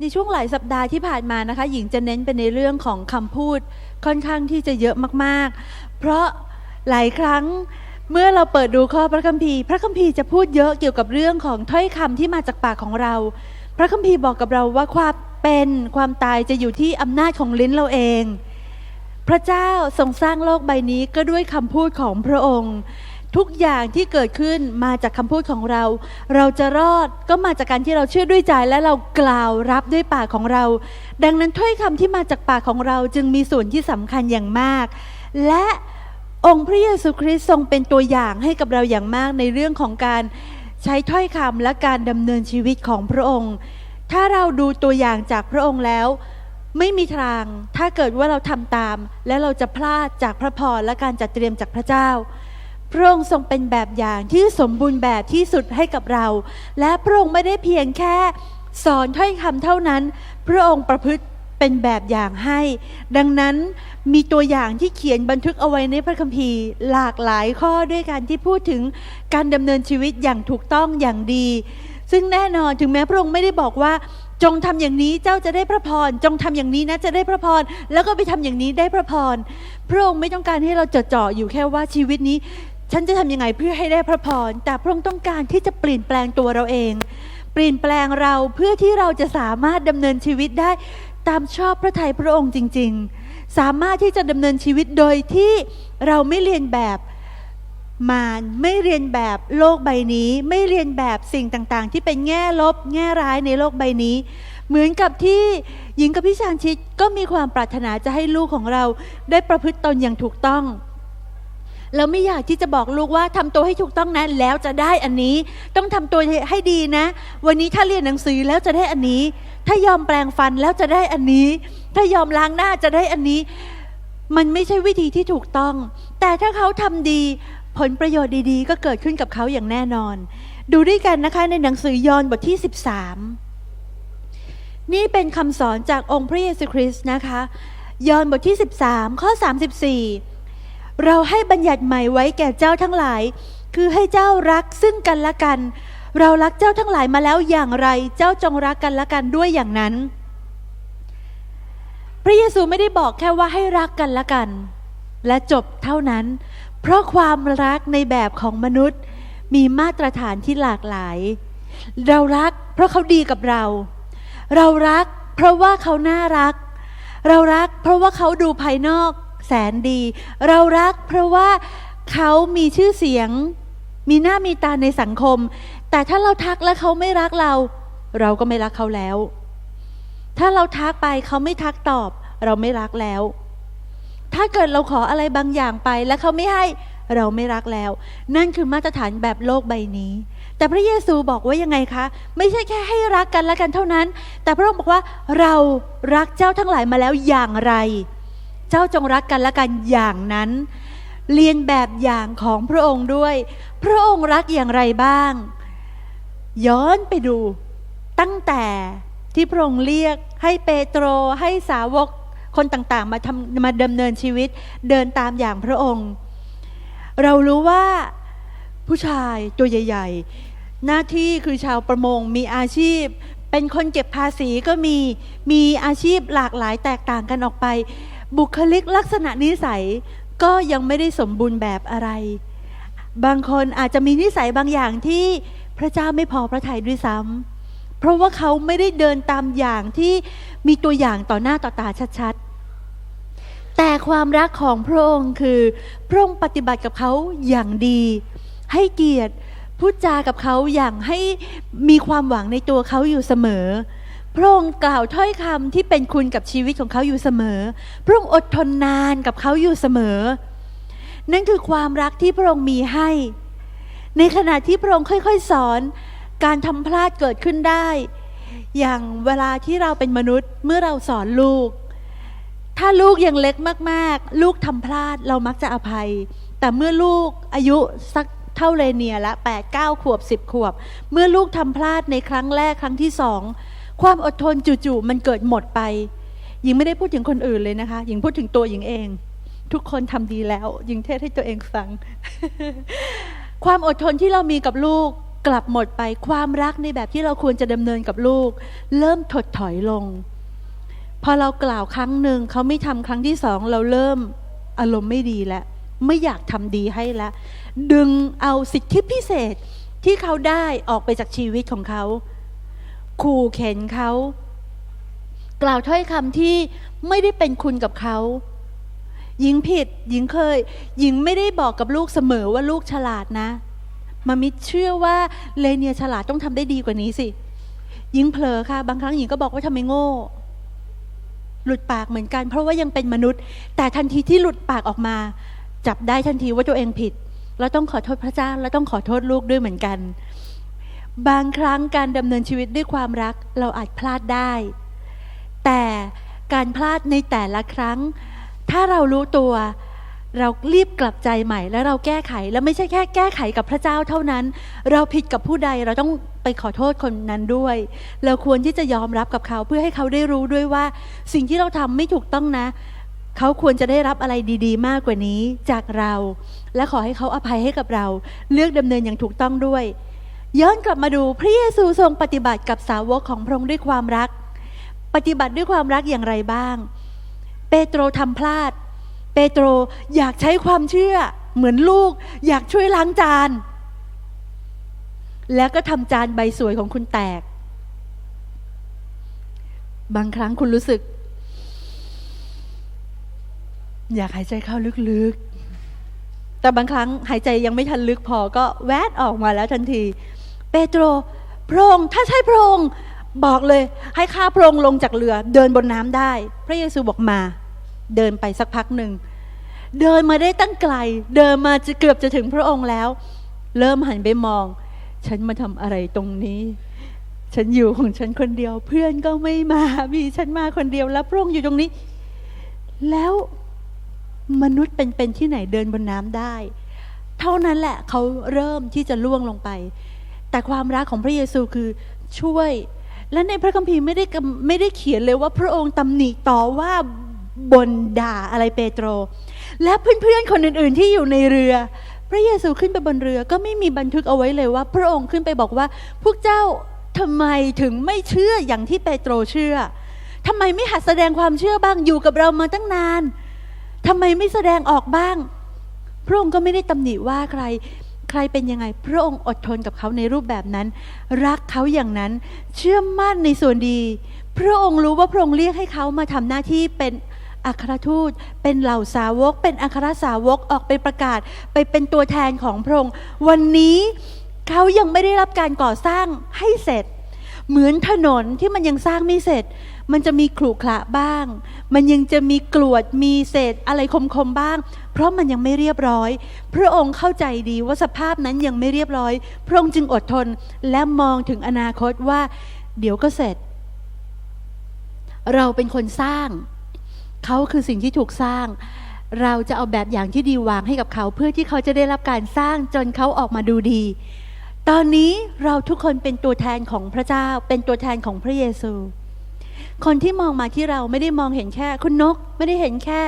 ในช่วงหลายสัปดาห์ที่ผ่านมานะคะ หญิงจะเน้นไปในเรื่องของคำพูดค่อนข้างที่จะเยอะมากๆ เพราะหลายครั้งเมื่อเราเปิดดูข้อพระคัมภีร์ พระคัมภีร์จะพูดเยอะเกี่ยวกับเรื่องของถ้อยคำที่มาจากปากของเรา พระคัมภีร์บอกกับเราว่าความเป็นความตายจะอยู่ที่อำนาจของลิ้นเราเอง พระเจ้าทรงสร้างโลกใบนี้ก็ด้วยคำพูดของพระองค์ ทุกอย่างที่เกิดขึ้นมาจากคำพูดของเรา เราจะรอดก็มาจากการที่เราเชื่อด้วยใจและเรากล่าวรับด้วยปากของเรา ดังนั้นถ้อยคำที่มาจากปากของเราจึงมีส่วนที่สำคัญอย่างมาก และองค์พระเยซูคริสต์ทรงเป็นตัวอย่างให้กับเราอย่างมากในเรื่องของการใช้ถ้อยคำและการดำเนินชีวิตของพระองค์ ถ้าเราดูตัวอย่างจากพระองค์แล้ว ไม่มีทาง ถ้าเกิดว่าเราทำตาม และเราจะพลาดจากพระพรและการจัดเตรียมจากพระเจ้า ระองค์ทรงเป็นแบบอย่างที่สมบูรณ์แบบที่สุดให้กับเรา และพระองค์ไม่ได้เพียงแค่สอนถ้อยคำเท่านั้น พระองค์ประพฤติเป็นแบบอย่างให้ ดังนั้นมีตัวอย่างที่เขียนบันทึกเอาไว้ในพระคัมภีร์ หลากหลายข้อด้วยการที่พูดถึงการดำเนินชีวิตอย่างถูกต้องอย่างดี ซึ่งแน่นอนถึงแม้พระองค์ไม่ได้บอกว่าจงทำอย่างนี้เจ้าจะได้พระพร จงทำอย่างนี้นะจะได้พระพร แล้วก็ไปทำอย่างนี้ได้พระพร พระองค์ไม่ต้องการให้เราจดจ่ออยู่แค่ว่าชีวิตนี้ ฉันจะทำยังไงเพื่อให้ได้พระพร แต่พระองค์ต้องการที่จะเปลี่ยนแปลงตัวเราเอง เปลี่ยนแปลงเราเพื่อที่เราจะสามารถดำเนินชีวิตได้ตามชอบพระทัยพระองค์จริง ๆ สามารถที่จะดำเนินชีวิตโดยที่เราไม่เรียนแบบมารไม่เรียนแบบโลกใบนี้ ไม่เรียนแบบสิ่งต่างๆ ที่เป็นแง่ลบ แง่ร้ายในโลกใบนี้ เหมือนกับที่หญิงกับพี่ชานชิตก็มีความปรารถนาจะให้ลูกของเราได้ประพฤติตนอย่างถูกต้อง เราไม่อยากที่จะบอกลูกว่าทำตัวให้ถูกต้องนะแล้วจะได้อันนี้ ต้องทำตัวให้ดีนะ วันนี้ถ้าเรียนหนังสือแล้วจะได้อันนี้ ถ้ายอมแปลงฟันแล้วจะได้อันนี้ ถ้ายอมล้างหน้าจะได้อันนี้ มันไม่ใช่วิธีที่ถูกต้อง แต่ถ้าเขาทำดีผลประโยชน์ดีๆ ก็เกิดขึ้นกับเขาอย่างแน่นอน ดูด้วยกันนะคะในหนังสือยอห์นบทที่ 13 นี่เป็นคำสอนจากองค์พระเยซูคริสต์นะคะ ยอห์นบทที่ 13 ข้อ 34 เราให้บัญญัติใหม่ไว้แก่เจ้าทั้งหลาย คือให้เจ้ารักซึ่งกันและกัน เรารักเจ้าทั้งหลายมาแล้วอย่างไร เจ้าจงรักกันและกันด้วยอย่างนั้น พระเยซูไม่ได้บอกแค่ว่าให้รักกันและกัน และจบเท่านั้น เพราะความรักในแบบของมนุษย์มีมาตรฐานที่หลากหลาย เรารักเพราะเขาดีกับเรา เรารักเพราะว่าเขาน่ารัก เรารักเพราะว่าเขาดูภายนอก แสนดี เรารักเพราะว่าเขามีชื่อเสียง มีหน้ามีตาในสังคม แต่ถ้าเราทักแล้วเขาไม่รักเรา เราก็ไม่รักเขาแล้ว ถ้าเราทักไปเขาไม่ทักตอบ เราไม่รักแล้ว ถ้าเกิดเราขออะไรบางอย่างไปแล้วเขาไม่ให้เราไม่รักแล้ว นั่นคือมาตรฐานแบบโลกใบนี้ แต่พระเยซูบอกว่ายังไงคะ ไม่ใช่แค่ให้รักกันและกันเท่านั้น แต่พระองค์บอกว่าเรารักเจ้าทั้งหลายมาแล้วอย่างไร เจ้าจงรักกันและกันอย่างนั้น เรียนแบบอย่างของพระองค์ด้วย พระองค์รักอย่างไรบ้าง ย้อนไปดู ตั้งแต่ที่พระองค์เรียกให้เปโตรให้สาวกคนต่างๆ มาทำมาดำเนินชีวิตเดินตามอย่างพระองค์ เรารู้ว่าผู้ชายตัวใหญ่ ๆ หน้าที่คือชาวประมงมีอาชีพ เป็นคนเก็บภาษีก็มีมีอาชีพหลากหลายแตกต่างกันออกไป บุคลิกลักษณะนิสัยก็ยังไม่ได้สมบูรณ์แบบอะไร บางคนอาจจะมีนิสัยบางอย่างที่พระเจ้าไม่พอพระทัยด้วยซ้ำเพราะว่าเขาไม่ได้เดินตามอย่างที่มีตัวอย่างต่อหน้าต่อตาชัดๆ แต่ความรักของพระองค์คือ พระองค์ปฏิบัติกับเขาอย่างดี ให้เกียรติพูดจากับเขาอย่างให้มีความหวังในตัวเขาอยู่เสมอ พระองค์กล่าวถ้อยคำที่เป็นคุณกับชีวิตของเขาอยู่เสมอ พระองค์อดทนนานกับเขาอยู่เสมอ นั่นคือความรักที่พระองค์มีให้ ในขณะที่พระองค์ค่อยๆสอน การทำพลาดเกิดขึ้นได้ อย่างเวลาที่เราเป็นมนุษย์เมื่อเราสอนลูก ถ้าลูกยังเล็กมากๆ ลูกทำพลาดเรามักจะอภัย แต่เมื่อลูกอายุสักเท่าเรเนียละ8 9 ขวบ 10 ขวบ เมื่อลูกทำพลาดในครั้งแรกครั้งที่สอง ความอดทนจู่ๆมันเกิดหมดไป หญิงไม่ได้พูดถึงคนอื่นเลยนะคะ หญิงพูดถึงตัวหญิงเอง ทุกคนทำดีแล้ว หญิงเทศให้ตัวเองฟัง ความอดทนที่เรามีกับลูกกลับหมดไป ความรักในแบบที่เราควรจะดำเนินกับลูก เริ่มถดถอยลง พอเรากล่าวครั้งหนึ่งเขาไม่ทำครั้งที่สองเราเริ่มอารมณ์ไม่ดีแล้วไม่อยากทำดีให้แล้วดึงเอาสิทธิพิเศษที่เขาได้ออกไปจากชีวิตของเขา ขู่เข็นเขา กล่าวถ้อยคำที่ไม่ได้เป็นคุณกับเขาหญิงผิดหญิงเคยหญิงไม่ได้บอกกับลูกเสมอว่าลูกฉลาดนะมามิเชื่อว่าเลเนียฉลาดต้องทำได้ดีกว่านี้สิหญิงเผลอค่ะ บางครั้งหญิงก็บอกว่าทำไมโง่ หลุดปากเหมือนกัน เพราะว่ายังเป็นมนุษย์ แต่ทันทีที่หลุดปากออกมา จับได้ทันทีว่าตัวเองผิดแล้วต้องขอโทษพระเจ้าแล้วต้องขอโทษลูกด้วยเหมือนกัน บางครั้งการดำเนินชีวิตด้วยความรักเราอาจพลาดได้ แต่การพลาดในแต่ละครั้ง ถ้าเรารู้ตัว เรารีบกลับใจใหม่ แล้วเราแก้ไขแล้วไม่ใช่แค่แก้ไขกับพระเจ้าเท่านั้น เราผิดกับผู้ใดเราต้องไปขอโทษคนนั้นด้วย เราควรที่จะยอมรับกับเขาเพื่อให้เขาได้รู้ด้วยว่า สิ่งที่เราทำไม่ถูกต้องนะ เขาควรจะได้รับอะไรดี ๆ มากกว่านี้จากเรา และขอให้เขาอภัยให้กับเรา เลือกดำเนินอย่างถูกต้องด้วย ย้อนกลับมาดูพระเยซูทรงปฏิบัติกับสาวกของพระองค์ด้วยความรัก ปฏิบัติด้วยความรักอย่างไรบ้าง เปโตรทำพลาด เปโตรอยากใช้ความเชื่อ เหมือนลูก อยากช่วยล้างจาน แล้วก็ทำจานใบสวยของคุณแตก บางครั้งคุณรู้สึก อยากหายใจเข้าลึกๆแต่บางครั้งหายใจยังไม่ทันลึกพอก็แวดออกมาแล้วทันที โตรพระองค์ถ้าใช่พระองค์บอกเลย ให้ข้าพระองค์ลงจากเรือ เดินบนน้ำได้ พระเยซูบอกมา เดินไปสักพักหนึ่ง เดินมาได้ตั้งไกล เดินมาจะเกือบจะถึงพระองค์แล้ว เริ่มหันไปมอง ฉันมาทำอะไรตรงนี้ ฉันอยู่ของฉันคนเดียว เพื่อนก็ไม่มามีฉันมาคนเดียวแล้วพระองค์อยู่ตรงนี้ แล้วมนุษย์เป็นๆที่ไหนเดินบนน้ำได้ เท่านั้นแหละเขาเริ่มที่จะล่วงลงไป แต่ความรักของพระเยซูคือช่วย และในพระคัมภีร์ไม่ได้ไม่ได้เขียนเลยว่าพระองค์ตำหนิต่อว่าบนด่าอะไรเปโตร และเพื่อนๆคนอื่นๆที่อยู่ในเรือ พระเยซูขึ้นไปบนเรือก็ไม่มีบันทึกเอาไว้เลยว่า พระองค์ขึ้นไปบอกว่า พวกเจ้าทำไมถึงไม่เชื่ออย่างที่เปโตรเชื่อทำไมไม่หัดแสดงความเชื่อบ้างอยู่กับเรามาตั้งนานทำไมไม่แสดงออกบ้าง พระองค์ก็ไม่ได้ตำหนิว่าใคร ใครเป็นยังไง พระองค์อดทนกับเขาในรูปแบบนั้น รักเขาอย่างนั้น เชื่อมั่นในส่วนดี พระองค์รู้ว่าพระองค์เรียกให้เขามาทำหน้าที่เป็นอัครทูต เป็นเหล่าสาวก เป็นอัครสาวกออกไปประกาศ ไปเป็นตัวแทนของพระองค์ วันนี้เขายังไม่ได้รับการก่อสร้างให้เสร็จ เหมือนถนนที่มันยังสร้างไม่เสร็จ มันจะมีขรุขระบ้าง มันยังจะมีกรวดมีเศษอะไรคมๆบ้าง เพราะมันยังไม่เรียบร้อย พระองค์เข้าใจดีว่าสภาพนั้นยังไม่เรียบร้อย พระองค์จึงอดทนและมองถึงอนาคตว่า เดี๋ยวก็เสร็จ เราเป็นคนสร้าง เขาคือสิ่งที่ถูกสร้างเราจะเอาแบบอย่างที่ดีวางให้กับเขาเพื่อที่เขาจะได้รับการสร้างจนเขาออกมาดูดี ตอนนี้เราทุกคนเป็นตัวแทนของพระเจ้า เป็นตัวแทนของพระเยซู คนที่มองมาที่เราไม่ได้มองเห็นแค่คุณนก ไม่ได้เห็นแค่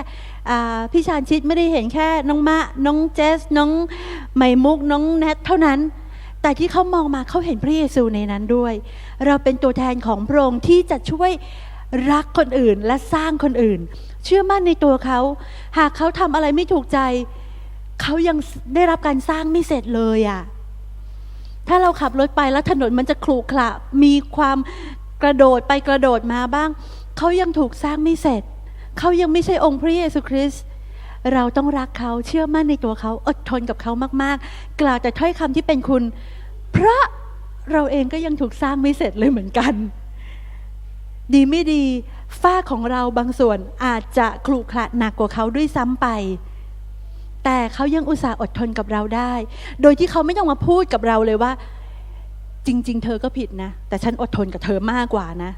พี่ชานชิดไม่ได้เห็นแค่น้องมะ น้องเจส น้องไหมมุก น้องแนทเท่านั้น แต่ที่เขามองมาเขาเห็นพระเยซูในนั้นด้วย เราเป็นตัวแทนของพระองค์ที่จะช่วยรักคนอื่นและสร้างคนอื่น เชื่อมั่นในตัวเขา หากเขาทำอะไรไม่ถูกใจ เขายังได้รับการสร้างไม่เสร็จเลยอะ่ะ ถ้าเราขับรถไปแล้วถนนมันจะขรุขระมีความกระโดดไปกระโดดมาบ้าง เขายังถูกสร้างไม่เสร็จ เขายังไม่ใช่องค์พระเยซูคริสต์เราต้องรักเขาเชื่อมั่นในตัวเขาอดทนกับเขามากๆ กล่าวแต่ถ้อยคำที่เป็นคุณ เพราะเราเองก็ยังถูกสร้างไม่เสร็จเลยเหมือนกัน ดีไม่ดีฝ้าของเราบางส่วนอาจจะขรุขระหนักกว่าเขาด้วยซ้ำไป แต่เขายังอุตส่าห์อดทนกับเราได้ โดยที่เขาไม่ต้องมาพูดกับเราเลยว่า จริง ๆ เธอก็ผิดนะ แต่ฉันอดทนกับเธอมากกว่านะ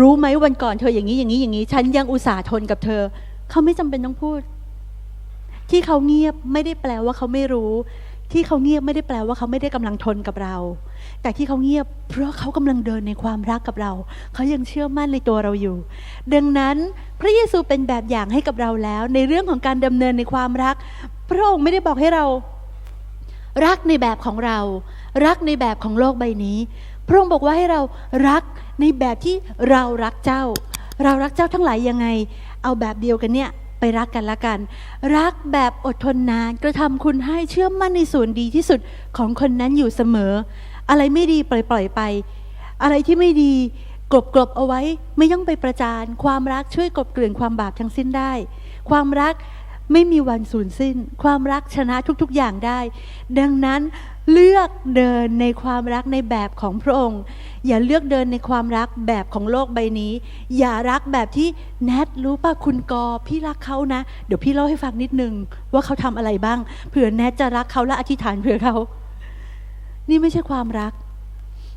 รู้ไหมวันก่อนเธออย่างนี้อย่างนี้อย่างนี้ ฉันยังอุตส่าห์ทนกับเธอ เขาไม่จำเป็นต้องพูด ที่เขาเงียบไม่ได้แปลว่าเขาไม่รู้ ที่เขาเงียบไม่ได้แปลว่าเขาไม่ได้กำลังทนกับเรา แต่ที่เขาเงียบ เพราะเขากำลังเดินในความรักกับเรา เขายังเชื่อมั่นในตัวเราอยู่ ดังนั้นพระเยซูเป็นแบบอย่างให้กับเราแล้ว ในเรื่องของการดำเนินในความรัก พระองค์ไม่ได้บอกให้เรา รักในแบบของเรา รักในแบบของโลกใบนี้ พระองค์บอกว่าให้เรารักในแบบที่เรารักเจ้า เรารักเจ้าทั้งหลายยังไง เอาแบบเดียวกันเนี่ยไปรักกันละกัน รักแบบอดทนนานกระทำคุณให้เชื่อมั่นในส่วนดีที่สุดของคนนั้นอยู่เสมอ อะไรไม่ดีปล่อยปล่อยไป อะไรที่ไม่ดีกลบกลบเอาไว้ไม่ต้องไปประจาน ความรักช่วยกลบเกลื่อนความบาปทั้งสิ้นได้ ความรัก ไม่มีวันสูญสิ้น ความรักชนะทุกๆอย่างได้ ดังนั้นเลือกเดินในความรักในแบบของพระองค์ อย่าเลือกเดินในความรักแบบของโลกใบนี้ อย่ารักแบบที่แนทรู้ป่ะคุณกอพี่รักเขานะ เดี๋ยวพี่เล่าให้ฟังนิดนึง ว่าเขาทำอะไรบ้างเผื่อแนทจะรักเขาและอธิษฐานเผื่อเขา นี่ไม่ใช่ความรัก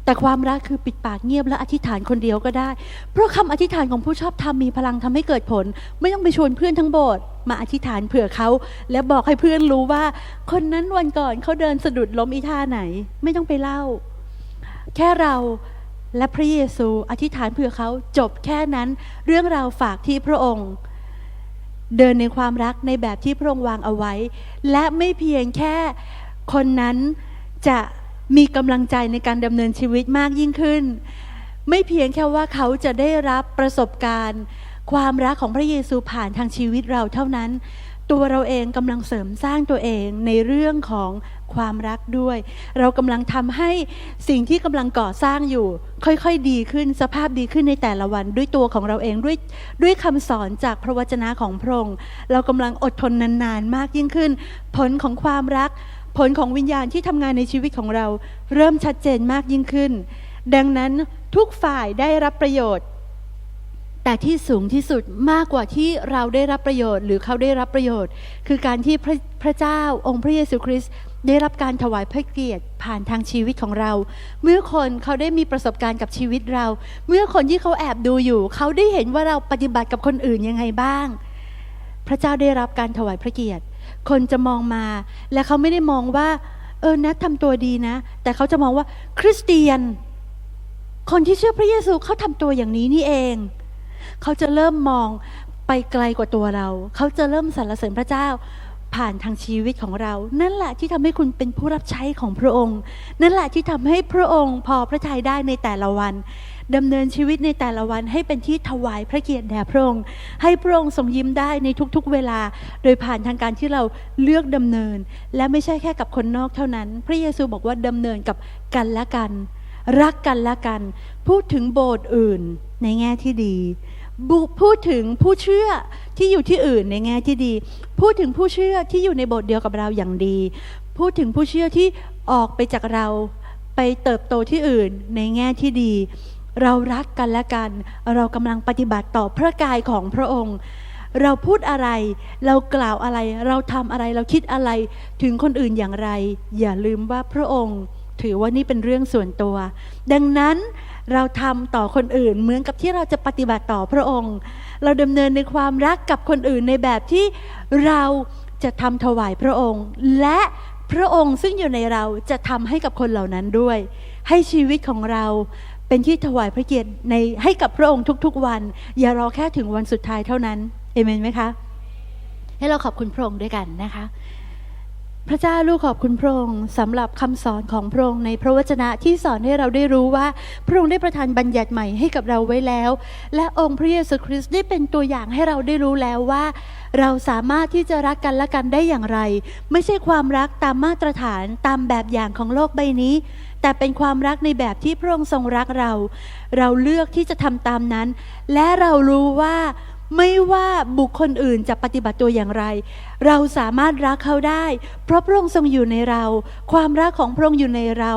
แต่ความรักคือปิดปากเงียบและอธิษฐานคนเดียวก็ได้ เพราะคำอธิษฐานของผู้ชอบธรรมมีพลังทำให้เกิดผล ไม่ต้องไปชวนเพื่อนทั้งโบสถ์มาอธิษฐานเผื่อเขา และบอกให้เพื่อนรู้ว่า คนนั้นวันก่อนเขาเดินสะดุดล้มอีท่าไหน ไม่ต้องไปเล่า แค่เราและพระเยซูอธิษฐานเผื่อเขาจบแค่นั้น เรื่องราวฝากที่พระองค์ เดินในความรักในแบบที่พระองค์วางเอาไว้ และไม่เพียงแค่คนนั้นจะ มีกำลังใจในการดำเนินชีวิตมากยิ่งขึ้น ไม่เพียงแค่ว่าเขาจะได้รับประสบการณ์ ความรักของพระเยซูผ่านทางชีวิตเราเท่านั้น ตัวเราเองกำลังเสริมสร้างตัวเองในเรื่องของความรักด้วย เรากำลังทำให้สิ่งที่กำลังก่อสร้างอยู่ ค่อยๆดีขึ้นสภาพดีขึ้นในแต่ละวันด้วยตัวของเราเองด้วยด้วยคำสอนจากพระวจนะของพระองค์เรากำลังอดทนนานๆมากยิ่งขึ้น ผลของความรัก ผลของวิญญาณที่ทำงานในชีวิตของเราเริ่มชัดเจนมากยิ่งขึ้น ดังนั้นทุกฝ่ายได้รับประโยชน์ แต่ที่สูงที่สุดมากกว่าที่เราได้รับประโยชน์ หรือเขาได้รับประโยชน์ คือการที่พระพระเจ้าองค์พระเยซูคริสต์ได้รับการถวายพระเกียรติผ่านทางชีวิตของเรา เมื่อคนเขาได้มีประสบการณ์กับชีวิตเรา เมื่อคนที่เขาแอบดูอยู่ เขาได้เห็นว่าเราปฏิบัติกับคนอื่นยังไงบ้าง พระเจ้าได้รับการถวายพระเกียรติ คนจะมองมา และเขาไม่ได้มองว่า เออนัททำตัวดีนะ แต่เขาจะมองว่า คริสเตียน คนที่เชื่อพระเยซูเขาทำตัวอย่างนี้นี่เอง เขาจะเริ่มมองไปไกลกว่าตัวเรา เขาจะเริ่มสรรเสริญพระเจ้าผ่านทางชีวิตของเรา นั่นแหละที่ทำให้คุณเป็นผู้รับใช้ของพระองค์ นั่นแหละที่ทำให้พระองค์พอพระทัยได้ในแต่ละวัน ดำเนินชีวิตในแต่ละวันให้เป็นที่ถวายพระเกียรติแด่พระองค์ ให้พระองค์ทรงยิ้มได้ในทุกๆเวลา โดยผ่านทางการที่เราเลือกดำเนิน และไม่ใช่แค่กับคนนอกเท่านั้น พระเยซูบอกว่าดำเนินกับกันและกัน รักกันและกัน พูดถึงโบสถ์อื่นในแง่ที่ดีพูดถึงผู้เชื่อที่อยู่ที่อื่นในแง่ที่ดี พูดถึงผู้เชื่อที่อยู่ในโบสถ์เดียวกับเราอย่างดี พูดถึงผู้เชื่อที่ออกไปจากเราไปเติบโตที่อื่นในแง่ที่ดี เรารักกันและกัน เรากำลังปฏิบัติต่อพระกายของพระองค์ เราพูดอะไร เรากล่าวอะไร เราทำอะไรเราคิดอะไรถึงคนอื่นอย่างไร อย่าลืมว่าพระองค์ ถือว่านี่เป็นเรื่องส่วนตัว ดังนั้นเราทำต่อคนอื่นเหมือนกับที่เราจะปฏิบัติต่อพระองค์ เราดำเนินในความรักกับคนอื่นในแบบที่เราจะทำถวายพระองค์ และพระองค์ซึ่งอยู่ในเราจะทำให้กับคนเหล่านั้นด้วย ให้ชีวิตของเรา เป็นที่ถวายพระเกียรติในให้กับพระองค์ทุกๆวัน อย่ารอแค่ถึงวันสุดท้ายเท่านั้นเอเมนไหมคะ ให้เราขอบคุณพระองค์ด้วยกันนะคะ พระเจ้าลูกขอบคุณพระองค์สำหรับคำสอนของพระองค์ในพระวจนะที่สอนให้เราได้รู้ว่าพระองค์ได้ประทานบัญญัติใหม่ให้กับเราไว้แล้ว และองค์พระเยซูคริสต์ได้เป็นตัวอย่างให้เราได้รู้แล้วว่า เราสามารถที่จะรักกันและกันได้อย่างไร ไม่ใช่ความรักตามมาตรฐานตามแบบอย่างของโลกใบนี้ แต่เป็นความรักในแบบที่พระองค์ทรงรักเรา เราเลือกที่จะทำตามนั้น และเรารู้ว่า ไม่ว่าบุคคลอื่นจะปฏิบัติตัวอย่างไร เราสามารถรักเขาได้ เพราะพระองค์ทรงอยู่ในเรา ความรักของพระองค์อยู่ในเรา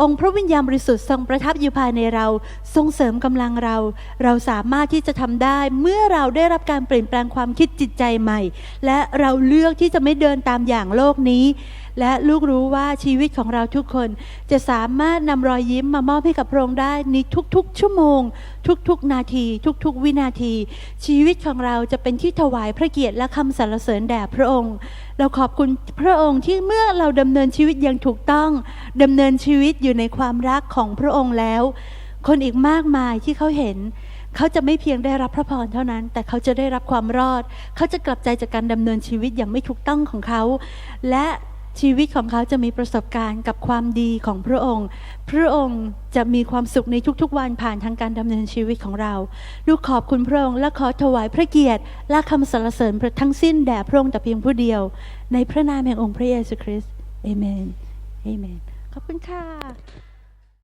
องค์พระวิญญาณบริสุทธิ์ทรงประทับอยู่ภายในเรา ทรงเสริมกำลังเรา เราสามารถที่จะทำได้เมื่อเราได้รับการเปลี่ยนแปลงความคิดจิตใจใหม่ และเราเลือกที่จะไม่เดินตามอย่างโลกนี้และลูกรู้ว่าชีวิตของเราทุกคน จะสามารถนำรอยยิ้มมามอบให้กับพระองค์ได้ในทุกๆ ชั่วโมง ทุกๆ นาที ทุกๆ วินาที ชีวิตของเราจะเป็นที่ถวายพระเกียรติและคำสรรเสริญแด่พระองค์ เราขอบคุณพระองค์ที่เมื่อเราดำเนินชีวิตอย่างถูกต้องดำเนินชีวิตอยู่ในความรักของพระองค์แล้ว คนอีกมากมายที่เขาเห็นเขาจะไม่เพียงได้รับพระพรเท่านั้น แต่เขาจะได้รับความรอด เขาจะกลับใจจากการดำเนินชีวิตอย่างไม่ถูกต้องของเขา และ ชีวิตของเขาจะมีประสบการณ์กับความดีของพระองค์ พระองค์จะมีความสุขในทุกๆ วันผ่านทางการดำเนินชีวิตของเรา ลูกขอบคุณพระองค์และขอถวายพระเกียรติและคำสรรเสริญทั้งสิ้นแด่พระองค์แต่เพียงผู้เดียว ในพระนามแห่งองค์พระเยซูคริสต์เอเมนเอเมน ขอบคุณค่ะ